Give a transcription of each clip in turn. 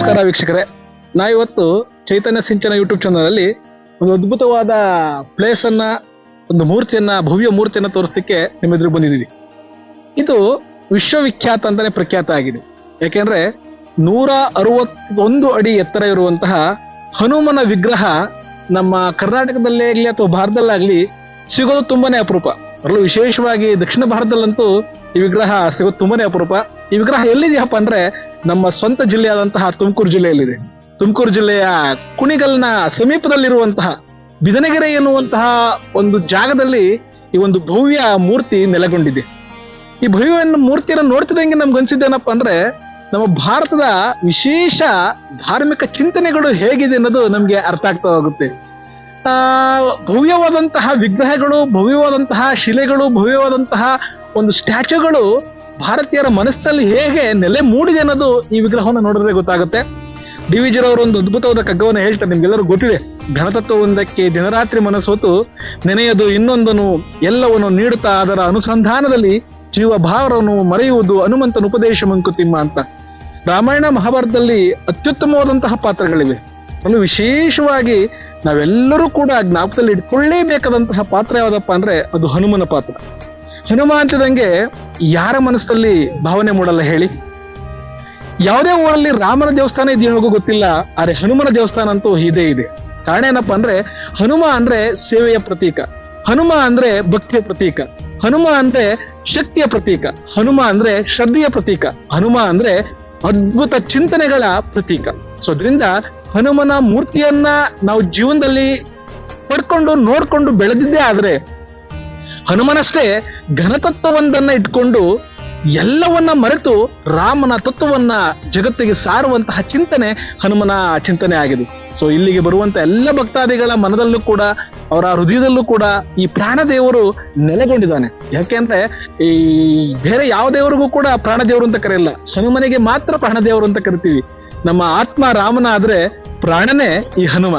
ನಮಸ್ಕಾರ ವೀಕ್ಷಕರೇ. ಇವತ್ತು ಚೈತನ್ಯ ಸಿಂಚನ ಯೂಟ್ಯೂಬ್ ಚಾನಲ್ ಅಲ್ಲಿ ಒಂದು ಅದ್ಭುತವಾದ ಪ್ಲೇಸ್ ಅನ್ನ, ಒಂದು ಮೂರ್ತಿಯನ್ನ, ಭವ್ಯ ಮೂರ್ತಿಯನ್ನ ತೋರಿಸಲಿಕ್ಕೆ ನಿಮ್ಮ ಎದುರು ಬಂದಿದ್ದೀವಿ. ಇದು ವಿಶ್ವವಿಖ್ಯಾತ ಅಂತಾನೆ ಪ್ರಖ್ಯಾತ ಆಗಿದೆ. ಯಾಕೆಂದ್ರೆ ನೂರ ಅರವತ್ತೊಂದು ಅಡಿ ಎತ್ತರ ಇರುವಂತಹ ಹನುಮನ ವಿಗ್ರಹ ನಮ್ಮ ಕರ್ನಾಟಕದಲ್ಲೇ ಆಗಲಿ ಅಥವಾ ಭಾರತದಲ್ಲಾಗ್ಲಿ ಸಿಗೋದು ತುಂಬಾನೇ ಅಪರೂಪ. ಅದರಲ್ಲೂ ವಿಶೇಷವಾಗಿ ದಕ್ಷಿಣ ಭಾರತದಲ್ಲಂತೂ ಈ ವಿಗ್ರಹ ಸಿಗೋದು ತುಂಬಾನೇ ಅಪರೂಪ. ಈ ವಿಗ್ರಹ ಎಲ್ಲಿದೆಯಪ್ಪ ಅಂದ್ರೆ ನಮ್ಮ ಸ್ವಂತ ಜಿಲ್ಲೆಯಾದಂತಹ ತುಮಕೂರು ಜಿಲ್ಲೆಯಲ್ಲಿದೆ. ತುಮಕೂರು ಜಿಲ್ಲೆಯ ಕುಣಿಗಲ್ನ ಸಮೀಪದಲ್ಲಿರುವಂತಹ ಬಿದನಗೆರೆ ಎನ್ನುವಂತಹ ಒಂದು ಜಾಗದಲ್ಲಿ ಈ ಒಂದು ಭವ್ಯ ಮೂರ್ತಿ ನೆಲೆಗೊಂಡಿದೆ. ಈ ಭವ್ಯ ಮೂರ್ತಿಯನ್ನು ನೋಡ್ತಿದಂಗೆ ನಮ್ಗೆ ಅನ್ಸಿದ್ದೇನಪ್ಪ ಅಂದ್ರೆ, ನಮ್ಮ ಭಾರತದ ವಿಶೇಷ ಧಾರ್ಮಿಕ ಚಿಂತನೆಗಳು ಹೇಗಿದೆ ಅನ್ನೋದು ನಮ್ಗೆ ಅರ್ಥ ಆಗ್ತಾ ಹೋಗುತ್ತೆ. ಆ, ಭವ್ಯವಾದಂತಹ ವಿಗ್ರಹಗಳು, ಭವ್ಯವಾದಂತಹ ಶಿಲೆಗಳು, ಭವ್ಯವಾದಂತಹ ಒಂದು ಸ್ಟ್ಯಾಚ್ಯೂಗಳು ಭಾರತೀಯರ ಮನಸ್ಸಿನಲ್ಲಿ ಹೇಗೆ ನೆಲೆ ಮೂಡಿದೆ ಅನ್ನೋದು ಈ ವಿಗ್ರಹವನ್ನು ನೋಡಿದ್ರೆ ಗೊತ್ತಾಗುತ್ತೆ. ಡಿ ವಿ ಒಂದು ಅದ್ಭುತವಾದ ಕಗ್ಗವನ್ನು ಹೇಳ್ತಾರೆ ನಿಮ್ಗೆಲ್ಲರೂ ಗೊತ್ತಿದೆ. ಘನತತ್ವ ಒಂದಕ್ಕೆ ದಿನರಾತ್ರಿ ಮನಸ್ಸೋತು ನೆನೆಯದು ಇನ್ನೊಂದನು ಎಲ್ಲವನ್ನು ನೀಡುತ್ತಾ, ಅದರ ಅನುಸಂಧಾನದಲ್ಲಿ ಜೀವ ಮರೆಯುವುದು ಹನುಮಂತನ ಉಪದೇಶ ಮಂಕುತಿಮ್ಮ ಅಂತ. ರಾಮಾಯಣ ಮಹಾಭಾರತದಲ್ಲಿ ಅತ್ಯುತ್ತಮವಾದಂತಹ ಪಾತ್ರಗಳಿವೆ. ಅಲ್ಲಿ ವಿಶೇಷವಾಗಿ ನಾವೆಲ್ಲರೂ ಕೂಡ ಜ್ಞಾಪಕದಲ್ಲಿ ಇಟ್ಕೊಳ್ಳೇಬೇಕಾದಂತಹ ಪಾತ್ರ ಯಾವುದಪ್ಪ ಅಂದ್ರೆ ಅದು ಹನುಮನ ಪಾತ್ರ. ಹನುಮ ಅಂತಿದಂಗೆ ಯಾರ ಮನಸ್ಸಲ್ಲಿ ಭಾವನೆ ಮೂಡಲ್ಲ ಹೇಳಿ? ಯಾವುದೇ ಊರಲ್ಲಿ ರಾಮನ ದೇವಸ್ಥಾನ ಇದೆಯೋ ಗೊತ್ತಿಲ್ಲ, ಆದ್ರೆ ಹನುಮನ ದೇವಸ್ಥಾನ ಅಂತೂ ಇದೇ ಇದೆ. ಕಾರಣ ಏನಪ್ಪಾ ಅಂದ್ರೆ, ಹನುಮ ಅಂದ್ರೆ ಸೇವೆಯ ಪ್ರತೀಕ. ಹನುಮ ಅಂದ್ರೆ ಭಕ್ತಿಯ ಪ್ರತೀಕ. ಹನುಮ ಅಂದ್ರೆ ಶಕ್ತಿಯ ಪ್ರತೀಕ. ಹನುಮ ಅಂದ್ರೆ ಶ್ರದ್ಧೆಯ ಪ್ರತೀಕ. ಹನುಮ ಅಂದ್ರೆ ಅದ್ಭುತ ಚಿಂತನೆಗಳ ಪ್ರತೀಕ. ಸೊ ಅದರಿಂದ ಹನುಮನ ಮೂರ್ತಿಯನ್ನ ನಾವು ಜೀವನದಲ್ಲಿ ಪಡ್ಕೊಂಡು, ನೋಡ್ಕೊಂಡು ಬೆಳೆದಿದ್ದೇ ಆದ್ರೆ ಹನುಮನಷ್ಟೇ ಘನತತ್ವವೊಂದನ್ನ ಇಟ್ಕೊಂಡು ಎಲ್ಲವನ್ನ ಮರೆತು ರಾಮನ ತತ್ವವನ್ನ ಜಗತ್ತಿಗೆ ಸಾರುವಂತಹ ಚಿಂತನೆ ಹನುಮನ ಚಿಂತನೆ ಆಗಿದೆ. ಸೊ ಇಲ್ಲಿಗೆ ಬರುವಂತ ಎಲ್ಲ ಭಕ್ತಾದಿಗಳ ಮನದಲ್ಲೂ ಕೂಡ, ಅವರ ಹೃದಯದಲ್ಲೂ ಕೂಡ ಈ ಪ್ರಾಣ ದೇವರು ನೆಲೆಗೊಂಡಿದ್ದಾನೆ ಯಾಕೆಂದ್ರೆ ಈ ಬೇರೆ ಯಾವ ದೇವರಿಗೂ ಕೂಡ ಪ್ರಾಣ ದೇವರು ಅಂತ ಕರೆಯಲ್ಲ. ಹನುಮನಿಗೆ ಮಾತ್ರ ಪ್ರಾಣ ದೇವರು ಅಂತ ಕರಿತೀವಿ. ನಮ್ಮ ಆತ್ಮ ರಾಮನ ಆದ್ರೆ ಪ್ರಾಣನೇ ಈ ಹನುಮ.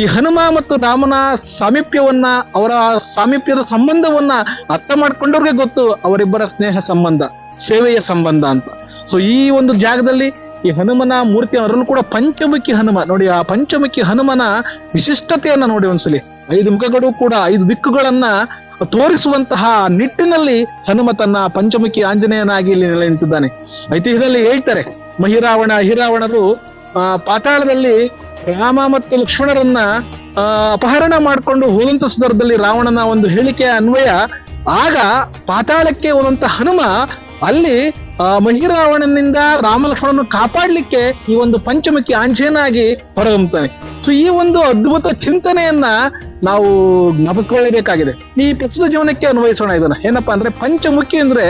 ಈ ಹನುಮ ಮತ್ತು ರಾಮನ ಸಾಮೀಪ್ಯವನ್ನ, ಅವರ ಸಾಮೀಪ್ಯದ ಸಂಬಂಧವನ್ನ ಅರ್ಥ ಮಾಡ್ಕೊಂಡವ್ರಿಗೆ ಗೊತ್ತು, ಅವರಿಬ್ಬರ ಸ್ನೇಹ ಸಂಬಂಧ, ಸೇವೆಯ ಸಂಬಂಧ ಅಂತ. ಸೊ ಈ ಒಂದು ಜಾಗದಲ್ಲಿ ಈ ಹನುಮನ ಮೂರ್ತಿ ಅದರಲ್ಲೂ ಕೂಡ ಪಂಚಮುಖಿ ಹನುಮ. ನೋಡಿ, ಆ ಪಂಚಮುಖಿ ಹನುಮನ ವಿಶಿಷ್ಟತೆಯನ್ನ ನೋಡಿ ಒಂದ್ಸಲಿ. ಐದು ಮುಖಗಳು ಕೂಡ, ಐದು ದಿಕ್ಕುಗಳನ್ನ ತೋರಿಸುವಂತಹ ನಿಟ್ಟಿನಲ್ಲಿ ಹನುಮ ತನ್ನ ಪಂಚಮುಖಿ ಆಂಜನೇಯನಾಗಿ ಇಲ್ಲಿ ನೆಲೆ ನಿಂತಿದ್ದಾನೆ ಐತಿಹ್ಯದಲ್ಲಿ ಹೇಳ್ತಾರೆ, ಮಹಿರಾವಣ ಅಹಿರಾವಣರು ಆ, ಪಾತಾಳದಲ್ಲಿ ರಾಮ ಮತ್ತು ಲಕ್ಷ್ಮಣರನ್ನ ಅಪಹರಣ ಮಾಡಿಕೊಂಡು ಹೋದಂತ ಸಂದರ್ಭದಲ್ಲಿ ರಾವಣನ ಒಂದು ಹೇಳಿಕೆಯ ಅನ್ವಯ. ಆಗ ಪಾತಾಳಕ್ಕೆ ಹೋದಂತ ಹನುಮ, ಅಲ್ಲಿ ಮಹಿರಾವಣನಿಂದ ರಾಮ ಲಕ್ಷ್ಮಣನ ಕಾಪಾಡ್ಲಿಕ್ಕೆ ಈ ಒಂದು ಪಂಚಮುಖಿ ಆಂಜೇನಾಗಿ ಹೊರಹೊಮ್ಮತಾನೆ ಸೊ ಈ ಒಂದು ಅದ್ಭುತ ಚಿಂತನೆಯನ್ನ ನಾವು ಜ್ಞಾಪಿಸ್ಕೊಳ್ಳೇಬೇಕಾಗಿದೆ. ಈ ಪ್ರಸ್ತುತ ಜೀವನಕ್ಕೆ ಅನ್ವಯಿಸೋಣ ಇದನ್ನ. ಏನಪ್ಪಾ ಅಂದ್ರೆ ಪಂಚಮುಖಿ ಅಂದ್ರೆ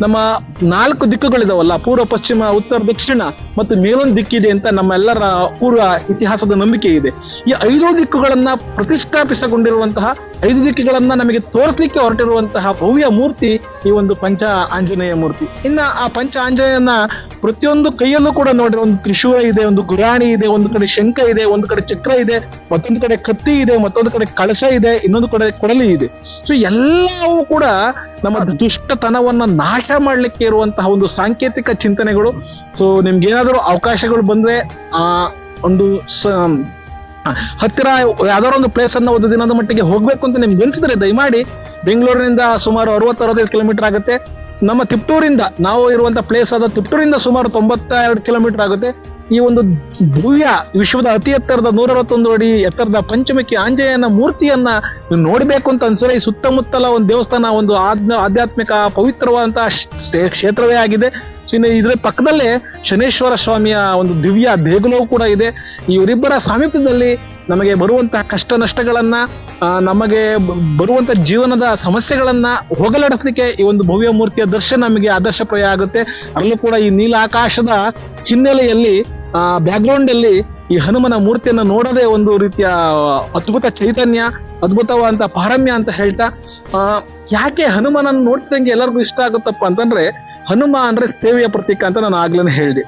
ನಮ್ಮ ನಾಲ್ಕು ದಿಕ್ಕುಗಳಿದಾವಲ್ಲ, ಪೂರ್ವ, ಪಶ್ಚಿಮ, ಉತ್ತರ, ದಕ್ಷಿಣ ಮತ್ತು ಮೇಲೊಂದು ದಿಕ್ಕಿದೆ ಅಂತ ನಮ್ಮೆಲ್ಲರ ಪೂರ್ವ ಇತಿಹಾಸದ ನಂಬಿಕೆ ಇದೆ. ಈ ಐದು ದಿಕ್ಕುಗಳನ್ನ ಪ್ರತಿಷ್ಠಾಪಿಸಗೊಂಡಿರುವಂತಹ ಐದು ದಿಕ್ಕುಗಳನ್ನ ನಮಗೆ ತೋರಿಸಲಿಕ್ಕೆ ಹೊರಟಿರುವಂತಹ ಭವ್ಯ ಮೂರ್ತಿ ಈ ಒಂದು ಪಂಚ ಆಂಜನೇಯ ಮೂರ್ತಿ. ಇನ್ನ ಆ ಪಂಚ ಆಂಜನೇಯನ ಪ್ರತಿಯೊಂದು ಕೈಯಲ್ಲೂ ಕೂಡ ನೋಡಿ ಒಂದು ತ್ರಿಶೂಲ ಇದೆ, ಒಂದು ಗುರಾಣಿ ಇದೆ, ಒಂದು ಕಡೆ ಶಂಖ ಇದೆ, ಒಂದು ಕಡೆ ಚಕ್ರ ಇದೆ, ಮತ್ತೊಂದು ಕಡೆ ಕತ್ತಿ ಇದೆ, ಮತ್ತೊಂದು ಕಡೆ ಕಳಶ ಇದೆ, ಇನ್ನೊಂದು ಕಡೆ ಕೊಡಲಿ ಇದೆ. ಸೊ ಎಲ್ಲವೂ ಕೂಡ ನಮ್ಮ ದುಷ್ಟತನವನ್ನ ನಾಶ ಮಾಡಲಿಕ್ಕೆ ಇರುವಂತಹ ಒಂದು ಸಾಂಕೇತಿಕ ಚಿಂತನೆಗಳು. ಸೊ ನಿಮ್ಗೆ ಏನಾದರೂ ಅವಕಾಶಗಳು ಬಂದ್ರೆ ಆ ಒಂದು ಹತ್ತಿರ ಯಾವ್ದಾರ ಒಂದು ಪ್ಲೇಸ್ ಅನ್ನ ಒಂದು ದಿನದ ಮಟ್ಟಿಗೆ ಹೋಗ್ಬೇಕು ಅಂತ ನಿಮ್ಗೆ ಅನ್ಸಿದ್ರೆ ದಯಮಾಡಿ ಬೆಂಗಳೂರಿನಿಂದ ಸುಮಾರು ಅರವತ್ತು ಅರವತ್ತೈದು ಕಿಲೋಮೀಟರ್ ಆಗುತ್ತೆ. ನಮ್ಮ ತಿಪ್ಟೂರಿಂದ ನಾವು ಇರುವಂತ ಪ್ಲೇಸ್ ಆದ ತಿಪ್ಟೂರಿಂದ ಸುಮಾರು ತೊಂಬತ್ತ ಎರಡು ಕಿಲೋಮೀಟರ್ ಆಗುತ್ತೆ. ಈ ಒಂದು ಭವ್ಯ ವಿಶ್ವದ ಅತಿ ಎತ್ತರದ ನೂರ ಅರವತ್ತೊಂದು ಅಡಿ ಎತ್ತರದ ಪಂಚಮುಖಿ ಆಂಜನೇಯನ ಮೂರ್ತಿಯನ್ನ ನೋಡ್ಬೇಕು ಅಂತ ಅನ್ಸಿದ್ರೆ ಈ ಸುತ್ತಮುತ್ತಲ ಒಂದು ದೇವಸ್ಥಾನ ಒಂದು ಆಧ್ಯ ಆಧ್ಯಾತ್ಮಿಕ ಪವಿತ್ರವಾದಂತಹ ಕ್ಷೇತ್ರವೇ ಆಗಿದೆ. ಇನ್ನು ಇದ್ರ ಪಕ್ಕದಲ್ಲೇ ಶನೇಶ್ವರ ಸ್ವಾಮಿಯ ಒಂದು ದಿವ್ಯ ದೇಗುಲವು ಕೂಡ ಇದೆ. ಇವರಿಬ್ಬರ ಸಾಮೀಪ್ಯದಲ್ಲಿ ನಮಗೆ ಬರುವಂತಹ ಕಷ್ಟ ನಷ್ಟಗಳನ್ನ ನಮಗೆ ಬರುವಂತ ಜೀವನದ ಸಮಸ್ಯೆಗಳನ್ನ ಹೋಗಲಾಡಿಸ್ಲಿಕ್ಕೆ ಈ ಒಂದು ಭವ್ಯ ಮೂರ್ತಿಯ ದರ್ಶನ ನಮಗೆ ಆದರ್ಶಪ್ರಾಯ ಆಗುತ್ತೆ. ಅಲ್ಲೂ ಕೂಡ ಈ ನೀಲ ಆಕಾಶದ ಹಿನ್ನೆಲೆಯಲ್ಲಿ ಬ್ಯಾಕ್ಗ್ರೌಂಡ್ ಅಲ್ಲಿ ಈ ಹನುಮನ ಮೂರ್ತಿಯನ್ನ ನೋಡದೆ ಒಂದು ರೀತಿಯ ಅದ್ಭುತ ಚೈತನ್ಯ ಅದ್ಭುತವಾದಂತ ಪಾರಮ್ಯ ಅಂತ ಹೇಳ್ತಾ ಆ, ಯಾಕೆ ಹನುಮನನ್ನು ನೋಡ್ತಿದಂಗೆ ಎಲ್ಲರಿಗೂ ಇಷ್ಟ ಆಗುತ್ತಪ್ಪ ಅಂತಂದ್ರೆ ಹನುಮ ಅಂದ್ರೆ ಸೇವೆಯ ಪ್ರತೀಕ ಅಂತ ನಾನು ಆಗ್ಲೇ ಹೇಳಿದೆ.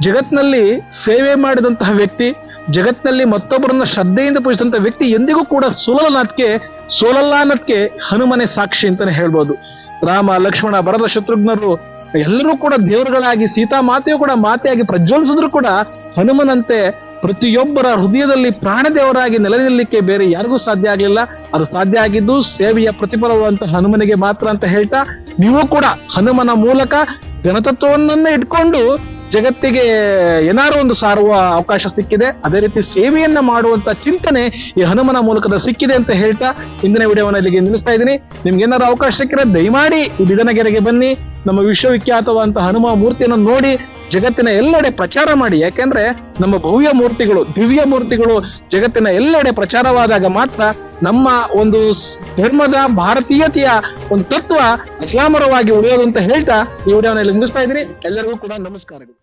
ಜಗತ್ನಲ್ಲಿ ಸೇವೆ ಮಾಡಿದಂತಹ ವ್ಯಕ್ತಿ, ಜಗತ್ನಲ್ಲಿ ಮತ್ತೊಬ್ಬರನ್ನ ಶ್ರದ್ಧೆಯಿಂದ ಪೂಜಿಸಿದಂತಹ ವ್ಯಕ್ತಿ ಎಂದಿಗೂ ಕೂಡ ಸೋಲಲ್ಲನಕ್ಕೆ ಸೋಲಲ್ಲ ಅನ್ನೋದಕ್ಕೆ ಹನುಮನೆ ಸಾಕ್ಷಿ ಅಂತಾನೆ ಹೇಳ್ಬೋದು. ರಾಮ, ಲಕ್ಷ್ಮಣ, ಭರತ, ಶತ್ರುಘ್ನರು ಎಲ್ಲರೂ ಕೂಡ ದೇವರುಗಳಾಗಿ, ಸೀತಾ ಮಾತೆಯು ಕೂಡ ಮಾತೆಯಾಗಿ ಪ್ರಜ್ವಲಿಸಿದ್ರು ಕೂಡ ಹನುಮನಂತೆ ಪ್ರತಿಯೊಬ್ಬರ ಹೃದಯದಲ್ಲಿ ಪ್ರಾಣದೇವರಾಗಿ ನೆಲೆನಿಲ್ಲಲಿಕ್ಕೆ ಬೇರೆ ಯಾರಿಗೂ ಸಾಧ್ಯ ಆಗಲಿಲ್ಲ. ಅದು ಸಾಧ್ಯ ಆಗಿದ್ದು ಸೇವೆಯ ಪ್ರತಿಫಲವಾದಂತಹ ಹನುಮನಿಗೆ ಮಾತ್ರ ಅಂತ ಹೇಳ್ತಾ, ನೀವು ಕೂಡ ಹನುಮನ ಮೂಲಕ ಜನತತ್ವವನ್ನ ಇಟ್ಕೊಂಡು ಜಗತ್ತಿಗೆ ಏನಾರು ಒಂದು ಸಾರುವ ಅವಕಾಶ ಸಿಕ್ಕಿದೆ. ಅದೇ ರೀತಿ ಸೇವೆಯನ್ನ ಮಾಡುವಂತ ಚಿಂತನೆ ಈ ಹನುಮನ ಮೂಲಕದ ಸಿಕ್ಕಿದೆ ಅಂತ ಹೇಳ್ತಾ ಇಂದಿನ ವಿಡಿಯೋವನ್ನು ಇಲ್ಲಿಗೆ ನಿಲ್ಲಿಸ್ತಾ ಇದ್ದೀನಿ. ನಿಮ್ಗೆ ಏನಾದ್ರು ಅವಕಾಶ ಸಿಕ್ಕಿದ್ರೆ ದಯಮಾಡಿ ಈ ಬಿದನಗೆರೆಗೆ ಬನ್ನಿ. ನಮ್ಮ ವಿಶ್ವವಿಖ್ಯಾತವಾದಂತಹ ಹನುಮ ಮೂರ್ತಿಯನ್ನು ನೋಡಿ ಜಗತ್ತಿನ ಎಲ್ಲೆಡೆ ಪ್ರಚಾರ ಮಾಡಿ, ಯಾಕೆಂದ್ರೆ ನಮ್ಮ ಭವ್ಯ ಮೂರ್ತಿಗಳು, ದಿವ್ಯ ಮೂರ್ತಿಗಳು ಜಗತ್ತಿನ ಎಲ್ಲೆಡೆ ಪ್ರಚಾರವಾದಾಗ ಮಾತ್ರ ನಮ್ಮ ಒಂದು ಧರ್ಮದ ಭಾರತೀಯತೆಯ ಒಂದು ತತ್ವ ಅಜಾಮರವಾಗಿ ಉಳಿಯೋದು ಅಂತ ಹೇಳ್ತಾ ಈ ವಿಡಿಯೋನಲ್ಲಿ ಮುಗಿಸ್ತಾ ಇದ್ರಿ ಎಲ್ಲರಿಗೂ ಕೂಡ ನಮಸ್ಕಾರಗಳು.